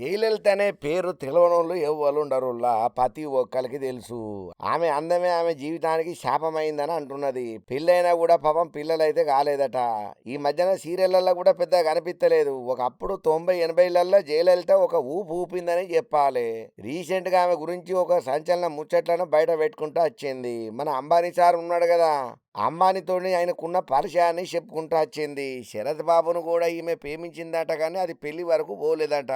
జయలలిత అనే పేరు తెలవనోళ్ళు ఎవ్వరు ఉండరుల్లా ప్రతి ఒక్కరికి తెలుసు. ఆమె అందమే ఆమె జీవితానికి శాపమైందని అంటున్నది. పెళ్ళైనా కూడా పాపం పిల్లలైతే కాలేదట. ఈ మధ్యన సీరియళ్ళలో కూడా పెద్దగా కనిపించలేదు ఒకప్పుడు తొంభై ఎనభైలలో జయలలిత ఒక ఊపు ఊపిందని చెప్పాలి. రీసెంట్గా ఆమె గురించి ఒక సంచలన ముచ్చట్లను బయట పెట్టుకుంటూ వచ్చింది. మన అంబానీ సార్ ఉన్నాడు కదా. అంబానీతోని ఆయనకున్న పరిచయాన్ని చెప్పుకుంటూ వచ్చింది. శరత్ బాబును కూడా ఈమె ప్రేమించిందట కానీ అది పెళ్ళి వరకు పోలేదట.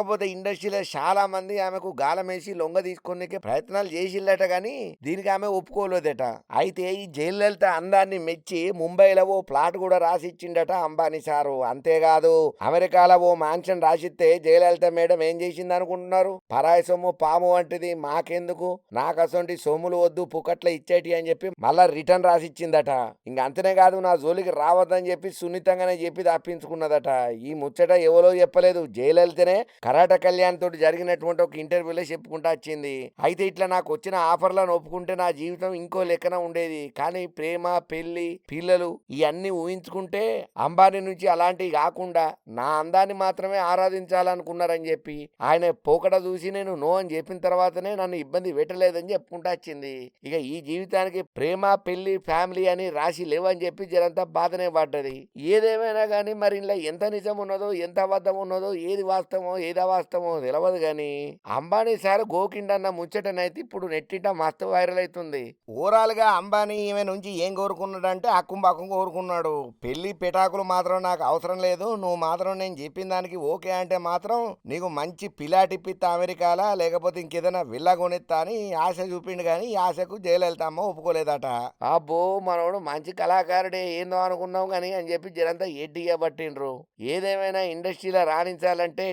కాకపోతే ఇండస్ట్రీలో చాలా మంది ఆమెకు గాలమేసి లొంగ తీసుకునే ప్రయత్నాలు చేసిల్లట కానీ దీనికి ఆమె ఒప్పుకోలేదట. అయితే ఈ జయలలిత అందాన్ని మెచ్చి ముంబైలో ఓ ప్లాట్ కూడా రాసిచ్చిండట అంబానీ సారు. అంతేకాదు అమెరికాలో ఓ మాన్షన్ రాసిస్తే జయలలిత మేడం ఏం చేసింది అనుకుంటున్నారు పరాయి సొమ్ము పాము వంటిది మాకెందుకు? నాకు అసొంటి సొమ్ములు వద్దు పుకట్ల ఇచ్చేటి అని చెప్పి మళ్ళా రిటర్న్ రాసిచ్చిందట. ఇంక అంతనే కాదు నా జోలికి రావద్దని చెప్పి సున్నితంగానే చెప్పి తప్పించుకున్నదట. ఈ ముచ్చట ఎవరో చెప్పలేదు. జయలలితనే కరాట కళ్యాణ్ తోటి జరిగినటువంటి ఒక ఇంటర్వ్యూలో చెప్పుకుంటా వచ్చింది. అయితే ఇట్లా నాకు వచ్చిన ఆఫర్లను ఒప్పుకుంటే నా జీవితం ఇంకో లెక్కన ఉండేది. కానీ ప్రేమ పెళ్ళి పిల్లలు ఇవన్నీ ఊహించుకుంటే అంబానీ నుంచి అలాంటివి కాకుండా నా అందాన్ని మాత్రమే ఆరాధించాలనుకున్నారని చెప్పి ఆయన పోకడ చూసి నేను నో అని చెప్పిన తర్వాతనే నన్ను ఇబ్బంది పెట్టలేదని చెప్పుకుంటా వచ్చింది. ఇక ఈ జీవితానికి ప్రేమ పెళ్ళి ఫ్యామిలీ అని రాసి లేవని చెప్పి జరంతా బాధనే పడ్డది. ఏదేమైనా కానీ మరి ఇలా ఎంత నిజం ఉన్నదో ఎంత అబద్ధం ఉన్నదో ఏది వాస్తవమో ఏది అవాస్తవమో తెలియదు కానీ అంబానీ సార్ గోకిండన్న ముచ్చటనైతే ఇప్పుడు నెట్టిట మస్తు వైరల్ అవుతుంది ఓవరాల్గా అంబానీ ఈమె నుంచి ఏం కోరుకున్నాడంటే అక్కుం పక్కం కోరుకున్నాడు. పెళ్ళి పెటాకులు మాత్రం నాకు అవసరం లేదు నువ్వు మాత్రం నేను చెప్పిన దానికి ఓకే అంటే మాత్రం నీకు మంచి పిల్లాటిప్పిత్తా అమెరికాలా లేకపోతే ఇంకేదైనా విల్లా కొనిస్తా అని ఆశ చూపిండు కానీ ఆశకు జయలలిత అమ్మ ఒప్పుకోలేదట. అబ్బో మనోడు మంచి కళాకారుడే ఏందో అనుకున్నాం కానీ అని చెప్పి జరంతా ఎడ్డిగా పట్టిండ్రు. ఏదేమైనా ఇండస్ట్రీలో రాణించాలంటే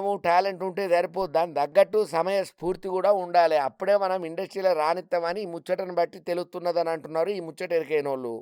అందము టాలెంట్ ఉంటే సరిపోదు. దాని తగ్గట్టు సమయ స్ఫూర్తి కూడా ఉండాలి. అప్పుడే మనం ఇండస్ట్రీలో రానిస్తామని ఈ ముచ్చటను బట్టి తెలుస్తున్నదని అంటున్నారు ఈ ముచ్చట ఎరికైనోళ్ళు